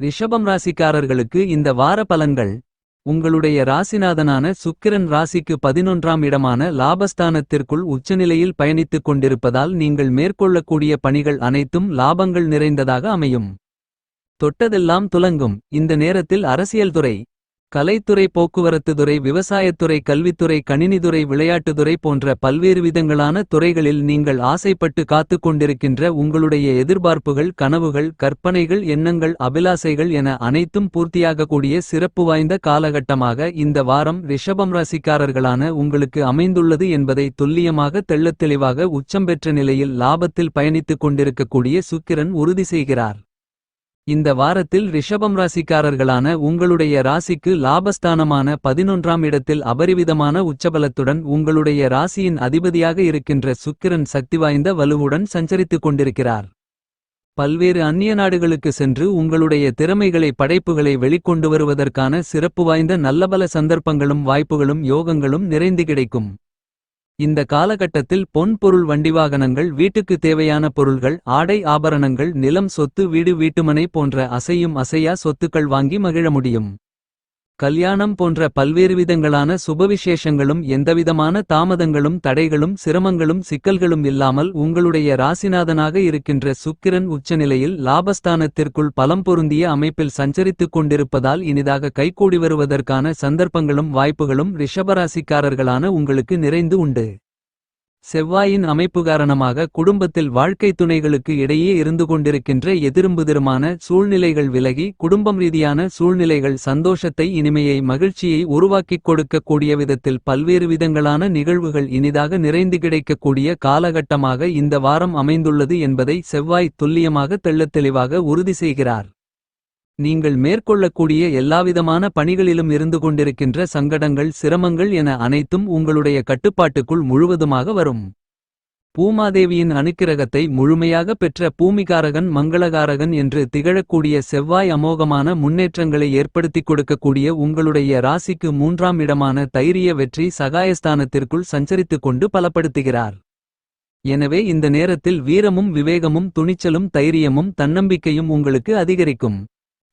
ரிஷபம் ராசிக்காரர்களுக்கு இந்த வார பலன்கள். உங்களுடைய ராசிநாதனான சுக்கிரன் ராசிக்கு பதினொன்றாம் இடமான லாபஸ்தானத்திற்குள் உச்சநிலையில் பயணித்துக் கொண்டிருப்பதால் நீங்கள் மேற்கொள்ளக்கூடிய பணிகள் அனைத்தும் லாபங்கள் நிறைந்ததாக அமையும். தொட்டதெல்லாம் துலங்கும். இந்த நேரத்தில் அரசியல் துறை கலைத்துறை போக்குவரத்துத்துறை விவசாயத்துறை கல்வித்துறை கணினித்துறை விளையாட்டுத்துறை போன்ற பல்வேறு விதங்களான துறைகளில் நீங்கள் ஆசைப்பட்டு காத்துக் கொண்டிருக்கின்ற உங்களுடைய எதிர்பார்ப்புகள் கனவுகள் கற்பனைகள் எண்ணங்கள் அபிலாசைகள் என அனைத்தும் பூர்த்தியாகக்கூடிய சிறப்பு வாய்ந்த காலகட்டமாக இந்த வாரம் ரிஷபம் ராசிக்காரர்களான உங்களுக்கு அமைந்துள்ளது என்பதை துல்லியமாக தெள்ளத்தெளிவாக உச்சம் பெற்ற நிலையில் லாபத்தில் பயணித்துக் கொண்டிருக்கக்கூடிய சுக்கிரன் உறுதி செய்கிறார். இந்த வாரத்தில் ரிஷபம் ராசிக்காரர்களான உங்களுடைய ராசிக்கு லாபஸ்தானமான பதினொன்றாம் இடத்தில் அபரிவிதமான உச்சபலத்துடன் உங்களுடைய ராசியின் அதிபதியாக இருக்கின்ற சுக்கிரன் சக்தி வாய்ந்த வலுவுடன் சஞ்சரித்துக் கொண்டிருக்கிறார். பல்வேறு அந்நிய நாடுகளுக்கு சென்று உங்களுடைய திறமைகளை படைப்புகளை வெளிக்கொண்டு வருவதற்கான சிறப்பு வாய்ந்த நல்லபல சந்தர்ப்பங்களும் வாய்ப்புகளும் யோகங்களும் நிறைந்து கிடைக்கும். இந்த காலகட்டத்தில் பொன் பொருள் வண்டிவாகனங்கள் வீட்டுக்கு தேவையான பொருள்கள் ஆடை ஆபரணங்கள் நிலம் சொத்து வீடு வீட்டுமனை போன்ற அசையும் அசையா சொத்துக்கள் வாங்கி மகிழ முடியும். கல்யாணம் போன்ற பல்வேறு விதங்களான சுபவிசேஷங்களும் எந்தவிதமான தாமதங்களும் தடைகளும் சிரமங்களும் சிக்கல்களும் இல்லாமல் உங்களுடைய ராசிநாதனாக இருக்கின்ற சுக்கிரன் உச்சநிலையில் லாபஸ்தானத்திற்குள் பலம் பொருந்திய அமைப்பில் சஞ்சரித்துக் கொண்டிருப்பதால் இனிதாக கைகூடி வருவதற்கான சந்தர்ப்பங்களும் வாய்ப்புகளும் ரிஷபராசிக்காரர்களான உங்களுக்கு நிறைந்து உண்டு. செவ்வாயின் அமைப்பு காரணமாக குடும்பத்தில் வாழ்க்கை துணைகளுக்கு இடையே இருந்து கொண்டிருக்கின்ற எதிரும்புதிருமான சூழ்நிலைகள் விலகி குடும்பம் ரீதியான சூழ்நிலைகள் சந்தோஷத்தை இனிமையை மகிழ்ச்சியை உருவாக்கிக் கொடுக்கக்கூடிய விதத்தில் பல்வேறு விதங்களான நிகழ்வுகள் இனிதாக நிறைந்து கிடைக்கக்கூடிய காலகட்டமாக இந்த வாரம் அமைந்துள்ளது என்பதை செவ்வாய் துல்லியமாக தெள்ளத் தெளிவாக உறுதி செய்கிறார். நீங்கள் மேற்கொள்ளக்கூடிய எல்லாவிதமான பணிகளிலும் இருந்து கொண்டிருக்கின்ற சங்கடங்கள் சிரமங்கள் என அனைத்தும் உங்களுடைய கட்டுப்பாட்டுக்குள் முழுவதுமாக வரும். பூமாதேவியின் அனுக்கிரகத்தை முழுமையாக பெற்ற பூமிகாரகன் மங்களகாரகன் என்று திகழக்கூடிய செவ்வாய் அமோகமான முன்னேற்றங்களை ஏற்படுத்திக் கொடுக்கக்கூடிய உங்களுடைய ராசிக்கு மூன்றாம் இடமான தைரிய வெற்றி சகாயஸ்தானத்திற்குள் சஞ்சரித்துக் கொண்டு பலப்படுத்துகிறார். எனவே இந்த நேரத்தில் வீரமும் விவேகமும் துணிச்சலும் தைரியமும் தன்னம்பிக்கையும் உங்களுக்கு அதிகரிக்கும்.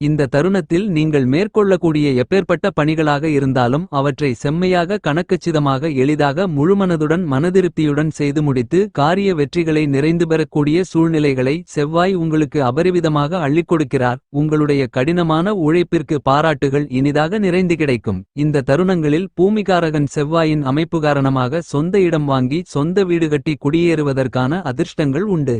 இந்த தருணத்தில் நீங்கள் மேற்கொள்ளக்கூடிய எப்பேற்பட்ட பணிகளாக இருந்தாலும் அவற்றை செம்மையாக கணக்கச்சிதமாக எளிதாக முழுமனதுடன் மனதிருப்தியுடன் செய்து முடித்து காரிய வெற்றிகளை நிறைந்து பெறக்கூடிய சூழ்நிலைகளை செவ்வாய் உங்களுக்கு அபரிவிதமாக அள்ளிக் கொடுக்கிறார். உங்களுடைய கடினமான உழைப்பிற்கு பாராட்டுகள் இனிதாக நிறைந்து கிடைக்கும். இந்த தருணங்களில் பூமிகாரகன் செவ்வாயின் அமைப்பு காரணமாக சொந்த இடம் வாங்கி சொந்த வீடு கட்டி குடியேறுவதற்கான அதிர்ஷ்டங்கள் உண்டு.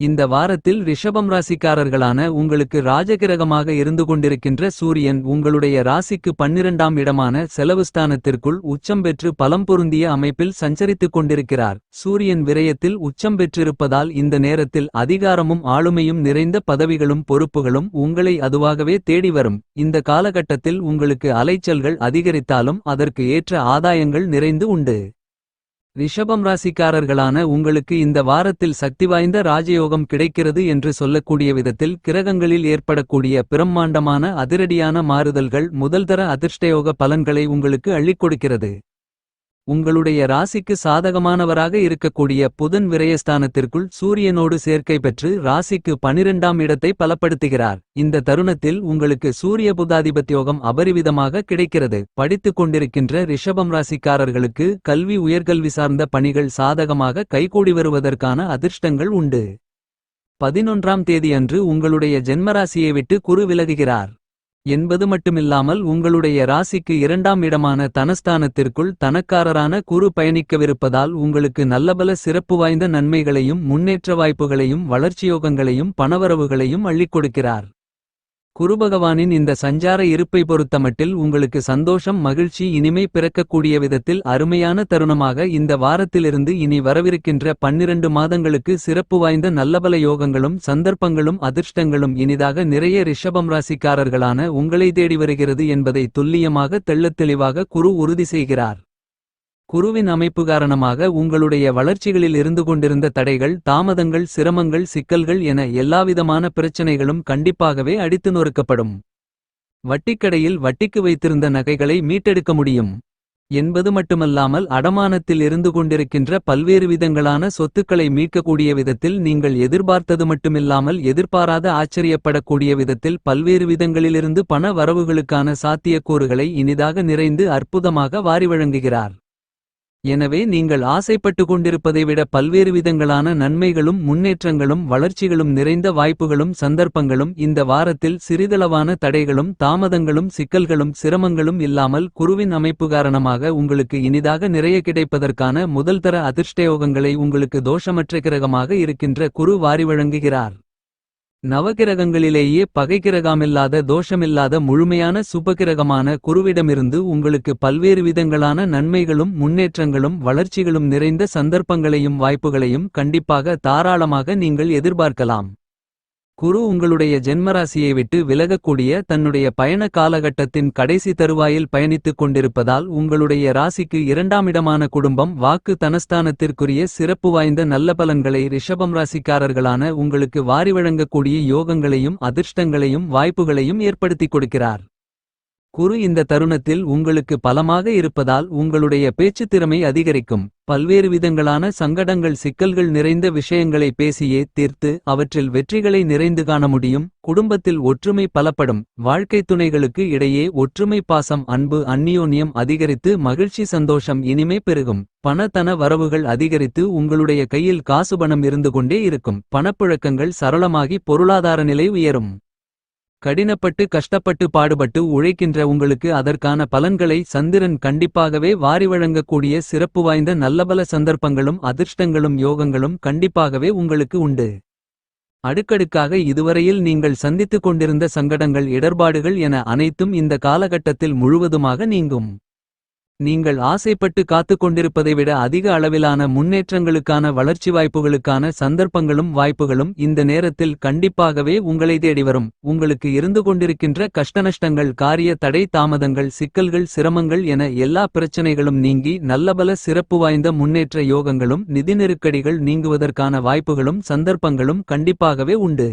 இந்த வாரத்தில் ரிஷபம் ராசிக்காரர்களான உங்களுக்கு ராஜகிரகமாக இருந்து கொண்டிருக்கின்ற சூரியன் உங்களுடைய ராசிக்கு பன்னிரண்டாம் இடமான செலவுஸ்தானத்திற்குள் உச்சம் பெற்று பலம் பொருந்திய அமைப்பில் சஞ்சரித்துக் கொண்டிருக்கிறார். சூரியன் விரயத்தில் உச்சம் பெற்றிருப்பதால் இந்த நேரத்தில் அதிகாரமும் ஆளுமையும் நிறைந்த பதவிகளும் பொறுப்புகளும் உங்களை அதுவாகவே தேடி வரும். இந்த காலகட்டத்தில் உங்களுக்கு அலைச்சல்கள் அதிகரித்தாலும் அதற்கு ஏற்ற ஆதாயங்கள் நிறைந்து உண்டு. ரிஷபம் ராசிக்காரர்களான உங்களுக்கு இந்த வாரத்தில் சக்தி வாய்ந்த ராஜயோகம் கிடைக்கிறது என்று சொல்லக்கூடிய விதத்தில் கிரகங்களில் ஏற்படக்கூடிய பிரம்மாண்டமான அதிரடியான மாறுதல்கள் முதல்தர அதிர்ஷ்டயோக பலன்களை உங்களுக்கு அள்ளிக் கொடுக்கிறது. உங்களுடைய ராசிக்கு சாதகமானவராக இருக்கக்கூடிய புதன் விரயஸ்தானத்திற்குள் சூரியனோடு சேர்க்கை பெற்று ராசிக்கு பனிரெண்டாம் இடத்தை பலப்படுத்துகிறார். இந்த தருணத்தில் உங்களுக்கு சூரிய புதாதிபத்தியோகம் அபரிவிதமாக கிடைக்கிறது. படித்துக் கொண்டிருக்கின்ற ரிஷபம் ராசிக்காரர்களுக்கு கல்வி உயர்கல்வி சார்ந்த பணிகள் சாதகமாக கைகூடி வருவதற்கான அதிர்ஷ்டங்கள் உண்டு. பதினொன்றாம் தேதியன்று உங்களுடைய ஜென்மராசியை விட்டு குரு விலகுகிறார். என்பது மட்டுமில்லாமல் உங்களுடைய ராசிக்கு இரண்டாம் இடமான தனஸ்தானத்திற்குள் தனக்காரரான குரு பயணிக்கவிருப்பதால் உங்களுக்கு நல்லபல சிறப்பு வாய்ந்த நன்மைகளையும் முன்னேற்ற வாய்ப்புகளையும் வளர்ச்சியோகங்களையும் பணவரவுகளையும் அள்ளிக் கொடுக்கிறார். குருபகவானின் இந்த சஞ்சார இருப்பை பொறுத்தமட்டில் உங்களுக்கு சந்தோஷம் மகிழ்ச்சி இனிமை பிறக்கக்கூடிய விதத்தில் அருமையான தருணமாக இந்த வாரத்திலிருந்து இனி வரவிருக்கின்ற பன்னிரண்டு மாதங்களுக்கு சிறப்பு வாய்ந்த நல்லபல யோகங்களும் சந்தர்ப்பங்களும் அதிர்ஷ்டங்களும் இனிதாக நிறைய ரிஷபம் ராசிக்காரர்களான உங்களை தேடி வருகிறது என்பதை துல்லியமாக தெள்ளத் தெளிவாக குரு உறுதி செய்கிறார். குருவின் அமைப்பு காரணமாக உங்களுடைய வளர்ச்சிகளில் இருந்து கொண்டிருந்த தடைகள் தாமதங்கள் சிரமங்கள் சிக்கல்கள் என எல்லாவிதமான பிரச்சனைகளும் கண்டிப்பாகவே அடித்து நொறுக்கப்படும். வட்டிக்கடையில் வட்டிக்கு வைத்திருந்த நகைகளை மீட்டெடுக்க முடியும். என்பது மட்டுமல்லாமல் அடமானத்தில் இருந்து கொண்டிருக்கின்ற பல்வேறு விதங்களான சொத்துக்களை மீட்கக்கூடிய விதத்தில் நீங்கள் எதிர்பார்த்தது மட்டுமில்லாமல் எதிர்பாராத ஆச்சரியப்படக்கூடிய விதத்தில் பல்வேறு விதங்களிலிருந்து பண வரவுகளுக்கான சாத்தியக்கூறுகளை இனிதாக நிறைந்து அற்புதமாக வாரி வழங்குகிறார். எனவே நீங்கள் ஆசைப்பட்டு கொண்டிருப்பதை விட பல்வேறு விதங்களான நன்மைகளும் முன்னேற்றங்களும் வளர்ச்சிகளும் நிறைந்த வாய்ப்புகளும் சந்தர்ப்பங்களும் இந்த வாரத்தில் சிறிதளவான தடைகளும் தாமதங்களும் சிக்கல்களும் சிரமங்களும் இல்லாமல் குருவின் அமைப்பு காரணமாக உங்களுக்கு இனிதாக நிறைய கிடைப்பதற்கான முதல்தர அதிர்ஷ்டயோகங்களை உங்களுக்கு தோஷமற்ற கிரகமாக இருக்கின்ற குரு வாரி வழங்குகிறார். நவகிரகங்களிலேயே பகைக்கிரகமில்லாத தோஷமில்லாத முழுமையான சுபகிரகமான குருவிடமிருந்து உங்களுக்கு பல்வேறு விதங்களான நன்மைகளும் முன்னேற்றங்களும் வளர்ச்சிகளும் நிறைந்த சந்தர்ப்பங்களையும் வாய்ப்புகளையும் கண்டிப்பாக தாராளமாக நீங்கள் எதிர்பார்க்கலாம். குரு உங்களுடைய ஜென்மராசியை விட்டு விலகக்கூடிய தன்னுடைய பயண காலகட்டத்தின் கடைசி தருவாயில் பயணித்துக் கொண்டிருப்பதால் உங்களுடைய ராசிக்கு இரண்டாமிடமான குடும்பம் வாக்கு தனஸ்தானத்திற்குரிய சிறப்பு வாய்ந்த நல்ல பலன்களை ரிஷபம் ராசிக்காரர்களான உங்களுக்கு வாரி வழங்கக்கூடிய யோகங்களையும் அதிர்ஷ்டங்களையும் வாய்ப்புகளையும் ஏற்படுத்திக் கொடுக்கிறார். குரு இந்த தருணத்தில் உங்களுக்கு பலமாக இருப்பதால் உங்களுடைய பேச்சுத் திறமை அதிகரிக்கும். பல்வேறு விதங்களான சங்கடங்கள் சிக்கல்கள் நிறைந்த விஷயங்களை பேசியே தீர்த்து அவற்றில் வெற்றிகளை நிறைந்து காண முடியும். குடும்பத்தில் ஒற்றுமை பலப்படும். வாழ்க்கை துணைகளுக்கு இடையே ஒற்றுமை பாசம் அன்பு அந்நியோன்யம் அதிகரித்து மகிழ்ச்சி சந்தோஷம் இனிமே பெருகும். பணத்தன வரவுகள் அதிகரித்து உங்களுடைய கையில் காசு பணம் இருந்து கொண்டே இருக்கும். பணப்புழக்கங்கள் சரளமாகி பொருளாதார நிலை உயரும். கடினப்பட்டு கஷ்டப்பட்டு பாடுபட்டு உழைக்கின்ற உங்களுக்கு அதற்கான பலன்களை சந்திரன் கண்டிப்பாகவே வாரி வழங்கக்கூடிய சிறப்பு வாய்ந்த நல்லபல சந்தர்ப்பங்களும் அதிர்ஷ்டங்களும் யோகங்களும் கண்டிப்பாகவே உங்களுக்கு உண்டு. அடுக்கடுக்காக இதுவரையில் நீங்கள் சந்தித்துக் கொண்டிருந்த சங்கடங்கள் இடர்பாடுகள் என அனைத்தும் இந்த காலகட்டத்தில் முழுவதுமாக நீங்கும். நீங்கள் ஆசைப்பட்டு காத்துக் கொண்டிருப்பதை விட அதிக அளவிலான முன்னேற்றங்களுக்கான வளர்ச்சி வாய்ப்புகளுக்கான சந்தர்ப்பங்களும் வாய்ப்புகளும் இந்த நேரத்தில் கண்டிப்பாகவே உங்களை தேடி வரும். உங்களுக்கு இருந்து கொண்டிருக்கின்ற கஷ்டநஷ்டங்கள் காரிய தடை தாமதங்கள் சிக்கல்கள் சிரமங்கள் என எல்லா பிரச்சனைகளும் நீங்கி நல்லபல சிறப்பு வாய்ந்த முன்னேற்ற யோகங்களும் நிதி நெருக்கடிகள் நீங்குவதற்கான வாய்ப்புகளும் சந்தர்ப்பங்களும் கண்டிப்பாகவே உண்டு.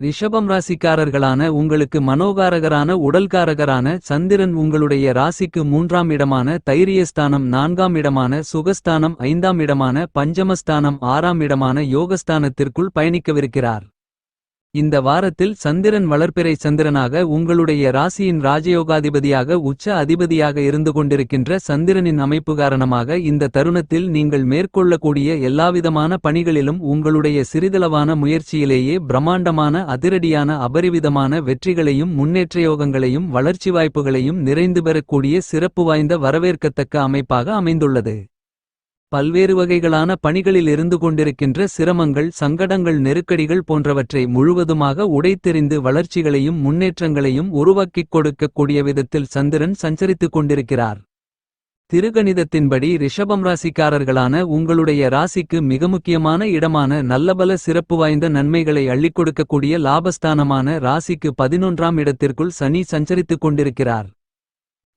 ரிஷபம் ராசிக்காரர்களான உங்களுக்கு மனோகாரகரான உடல்காரகரான சந்திரன் உங்களுடைய ராசிக்கு மூன்றாம் இடமான தைரியஸ்தானம் நான்காம் இடமான சுகஸ்தானம் ஐந்தாம் இடமான பஞ்சமஸ்தானம் ஆறாம் இடமான யோகஸ்தானத்திற்குள் பயணிக்கவிருக்கிறார். இந்த வாரத்தில் சந்திரன் வளர்ப்பிறை சந்திரனாக உங்களுடைய ராசியின் ராஜயோகாதிபதியாக உச்ச அதிபதியாக இருந்து கொண்டிருக்கின்ற சந்திரனின் அமைப்பு காரணமாக இந்த தருணத்தில் நீங்கள் மேற்கொள்ளக்கூடிய எல்லாவிதமான பணிகளிலும் உங்களுடைய சிறிதளவான முயற்சியிலேயே பிரம்மாண்டமான அதிரடியான அபரிவிதமான வெற்றிகளையும் முன்னேற்றயோகங்களையும் வளர்ச்சி வாய்ப்புகளையும் நிறைந்து பெறக்கூடிய சிறப்பு வாய்ந்த வரவேற்கத்தக்க அமைப்பாக அமைந்துள்ளது. பல்வேறு வகைகளான பணிகளில் இருந்து கொண்டிருக்கின்ற சிரமங்கள் சங்கடங்கள் நெருக்கடிகள் போன்றவற்றை முழுவதுமாக உடைத்தெறிந்து வளர்ச்சிகளையும் முன்னேற்றங்களையும் உருவாக்கிக் கொடுக்கக்கூடிய விதத்தில் சந்திரன் சஞ்சரித்துக் கொண்டிருக்கிறார். திருகணிதத்தின்படி ரிஷபம் ராசிக்காரர்களான உங்களுடைய ராசிக்கு மிக முக்கியமான இடமான நல்லபல சிறப்பு வாய்ந்த நன்மைகளை அள்ளிக் கொடுக்கக்கூடிய லாபஸ்தானமான ராசிக்கு பதினொன்றாம் இடத்திற்குள் சனி சஞ்சரித்துக் கொண்டிருக்கிறார்.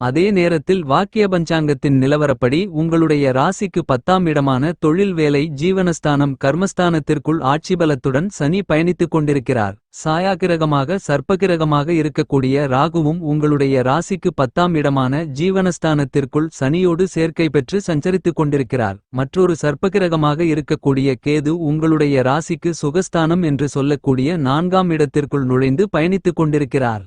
அதே நேரத்தில் வாக்கிய பஞ்சாங்கத்தின் நிலவரப்படி உங்களுடைய ராசிக்கு பத்தாம் இடமான தொழில் வேலை ஜீவனஸ்தானம் கர்மஸ்தானத்திற்குள் ஆட்சிபலத்துடன் சனி பயணித்துக் கொண்டிருக்கிறார். சாயாகிரகமாக சர்ப்பகிரகமாக இருக்கக்கூடிய ராகுவும் உங்களுடைய ராசிக்கு பத்தாம் இடமான ஜீவனஸ்தானத்திற்குள் சனியோடு சேர்க்கை பெற்று சஞ்சரித்துக் கொண்டிருக்கிறார். மற்றொரு சர்ப்பகிரகமாக இருக்கக்கூடிய கேது உங்களுடைய ராசிக்கு சுகஸ்தானம் என்று சொல்லக்கூடிய நான்காம் இடத்திற்குள் நுழைந்து பயணித்துக் கொண்டிருக்கிறார்.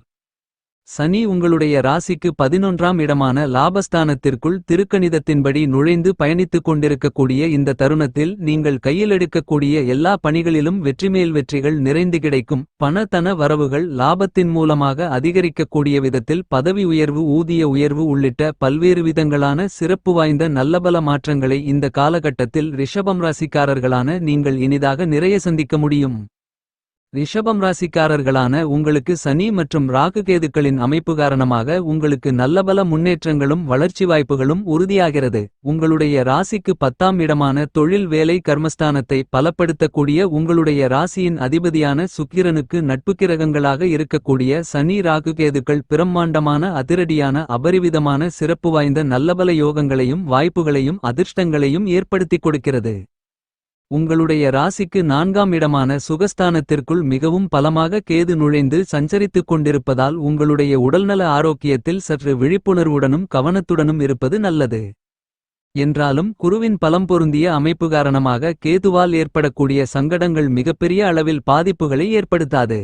சனி உங்களுடைய ராசிக்கு பதினொன்றாம் இடமான லாபஸ்தானத்திற்குள் திருக்கணிதத்தின்படி நுழைந்து பயணித்துக் கொண்டிருக்கக்கூடிய இந்த தருணத்தில் நீங்கள் கையில் எடுக்கக்கூடிய எல்லா பணிகளிலும் வெற்றிமேல் வெற்றிகள் நிறைந்து கிடைக்கும். பண தன வரவுகள் லாபத்தின் மூலமாக அதிகரிக்கக்கூடிய விதத்தில் பதவி உயர்வு ஊதிய உயர்வு உள்ளிட்ட பல்வேறு விதங்களான சிறப்பு வாய்ந்த நல்லபல மாற்றங்களை இந்த காலகட்டத்தில் ரிஷபம் ராசிக்காரர்களான நீங்கள் இனிதாக நிறைய சந்திக்க முடியும். ரிஷபம் ராசிக்காரர்களான உங்களுக்கு சனி மற்றும் ராகு கேதுக்களின் அமைப்பு காரணமாக உங்களுக்கு நல்லபல முன்னேற்றங்களும் வளர்ச்சி வாய்ப்புகளும் உறுதியாகிறது. உங்களுடைய ராசிக்கு பத்தாம் இடமான தொழில் வேலை கர்மஸ்தானத்தை பலப்படுத்தக்கூடிய உங்களுடைய ராசியின் அதிபதியான சுக்கிரனுக்கு நட்பு கிரகங்களாக இருக்கக்கூடிய சனி ராகு கேதுக்கள் பிரம்மாண்டமான அதிரடியான அபரிவிதமான சிறப்பு வாய்ந்த நல்லபல யோகங்களையும் வாய்ப்புகளையும் அதிர்ஷ்டங்களையும் ஏற்படுத்திக் கொடுக்கிறது. உங்களுடைய ராசிக்கு நான்காம் இடமான சுகஸ்தானத்திற்குள் மிகவும் பலமாக கேது நுழைந்து சஞ்சரித்துக் கொண்டிருப்பதால் உங்களுடைய உடல்நல ஆரோக்கியத்தில் சற்று விழிப்புணர்வுடனும் கவனத்துடனும் இருப்பது நல்லது. என்றாலும் குருவின் பலம் பொருந்திய அமைப்பு காரணமாக கேதுவால் ஏற்படக்கூடிய சங்கடங்கள் மிகப்பெரிய அளவில் பாதிப்புகளை ஏற்படுத்தாது.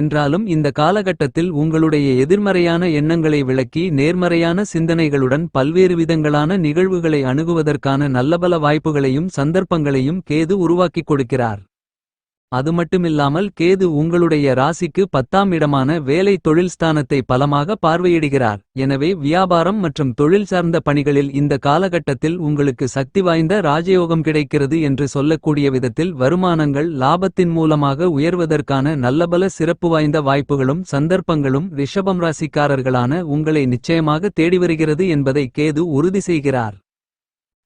என்றாலும் இந்த காலகட்டத்தில் உங்களுடைய எதிர்மறையான எண்ணங்களை விளக்கி நேர்மறையான சிந்தனைகளுடன் பல்வேறு விதங்களான நிகழ்வுகளை அணுகுவதற்கான நல்லபல வாய்ப்புகளையும் சந்தர்ப்பங்களையும் கேது உருவாக்கிக் கொடுக்கிறார். அதுமட்டுமில்லாமல் கேது உங்களுடைய ராசிக்கு பத்தாம் இடமான வேலை தொழில் ஸ்தானத்தை பலமாக பார்வையிடுகிறார். எனவே வியாபாரம் மற்றும் தொழில் சார்ந்த பணிகளில் இந்த காலகட்டத்தில் உங்களுக்கு சக்தி வாய்ந்த ராஜயோகம் கிடைக்கிறது என்று சொல்லக்கூடிய விதத்தில் வருமானங்கள் லாபத்தின் மூலமாக உயர்வதற்கான நல்லபல சிறப்பு வாய்ந்த வாய்ப்புகளும் சந்தர்ப்பங்களும் ரிஷபம் ராசிக்காரர்களான உங்களை நிச்சயமாக தேடி வருகிறது என்பதை கேது உறுதி செய்கிறார்.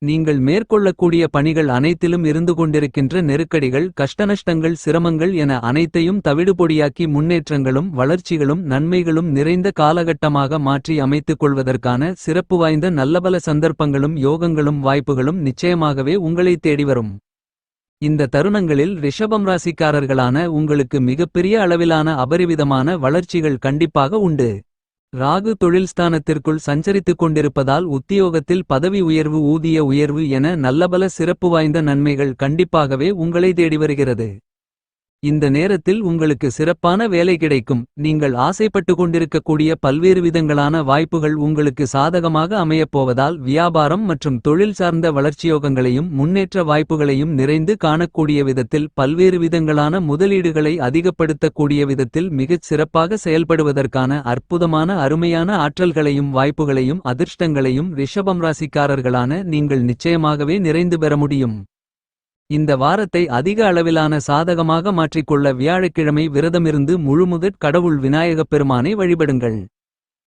நீங்கள் மேற்கொள்ளக்கூடிய பணிகள் அனைத்திலும் இருந்து கொண்டிருக்கின்ற நெருக்கடிகள் கஷ்டநஷ்டங்கள் சிரமங்கள் என அனைத்தையும் தவிடுபொடியாக்கி முன்னேற்றங்களும் வளர்ச்சிகளும் நன்மைகளும் நிறைந்த காலகட்டமாக மாற்றி அமைத்துக் கொள்வதற்கான சிறப்பு வாய்ந்த நல்லபல சந்தர்ப்பங்களும் யோகங்களும் வாய்ப்புகளும் நிச்சயமாகவே உங்களை தேடிவரும் இந்த தருணங்களில் ரிஷபம் ராசிக்காரர்களான உங்களுக்கு மிகப்பெரிய அளவிலான அபரிவிதமான வளர்ச்சிகள் கண்டிப்பாக உண்டு. ராகு தொழில்ஸ்தானத்திற்குள் சஞ்சரித்துக் கொண்டிருப்பதால் உத்தியோகத்தில் பதவி உயர்வு ஊதிய உயர்வு என நல்லபல சிறப்பு வாய்ந்த நன்மைகள் கண்டிப்பாகவே உங்களை தேடி வருகிறது. இந்த நேரத்தில் உங்களுக்கு சிறப்பான வேலை கிடைக்கும் நீங்கள் ஆசைப்பட்டு கொண்டிருக்கக்கூடிய பல்வேறு விதங்களான வாய்ப்புகள் உங்களுக்கு சாதகமாக அமையப்போவதால் வியாபாரம் மற்றும் தொழில் சார்ந்த வளர்ச்சியோகங்களையும் முன்னேற்ற வாய்ப்புகளையும் நிறைந்து காணக்கூடிய விதத்தில் பல்வேறு விதங்களான முதலீடுகளை அதிகப்படுத்தக்கூடிய விதத்தில் மிகச் சிறப்பாக செயல்படுவதற்கான அற்புதமான அருமையான ஆற்றல்களையும் வாய்ப்புகளையும் அதிர்ஷ்டங்களையும் ரிஷபம் ராசிக்காரர்களான நீங்கள் நிச்சயமாகவே நிறைந்து பெற முடியும். இந்த வாரத்தை அதிக அளவிலான சாதகமாக மாற்றிக்கொள்ள வியாழக்கிழமை விரதமிருந்து முழுமுதற் கடவுள் விநாயகப் பெருமானை வழிபடுங்கள்.